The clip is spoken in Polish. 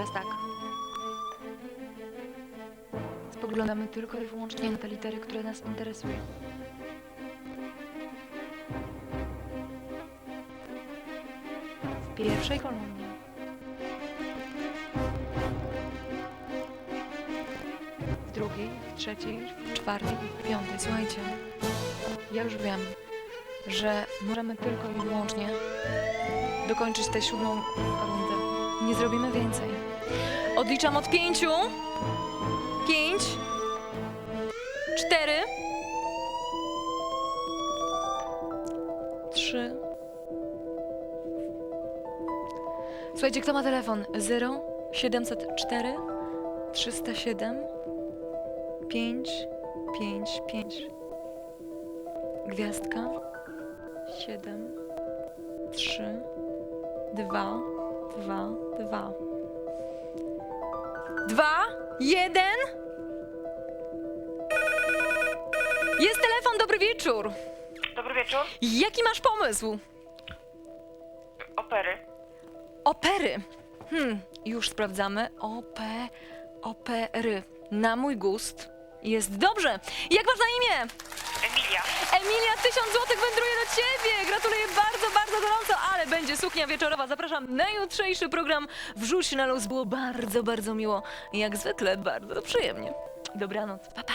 Teraz tak. Spoglądamy tylko i wyłącznie na te litery, które nas interesują. W pierwszej kolumnie w drugiej, w trzeciej, w czwartej i w piątej. Słuchajcie, ja już wiem, że możemy tylko i wyłącznie dokończyć tę siódmą rundę. Nie zrobimy więcej. Odliczam od pięciu. Pięć. Cztery. Trzy. Słuchajcie, kto ma telefon? 0 704 307 5 5 5 Gwiazdka 7 3 2 2 2 2 1 Jest telefon, dobry wieczór. Dobry wieczór. Jaki masz pomysł? Opery. Opery. Hmm, już sprawdzamy. OP, opery. Na mój gust. Jest dobrze. Jak masz na imię? Emilia. Emilia, tysiąc złotych wędruje do ciebie. Gratuluję bardzo, bardzo gorąco, będzie suknia wieczorowa. Zapraszam na jutrzejszy program Wrzuć na luz. Było bardzo, bardzo miło. Jak zwykle bardzo przyjemnie. Dobranoc. Pa, pa.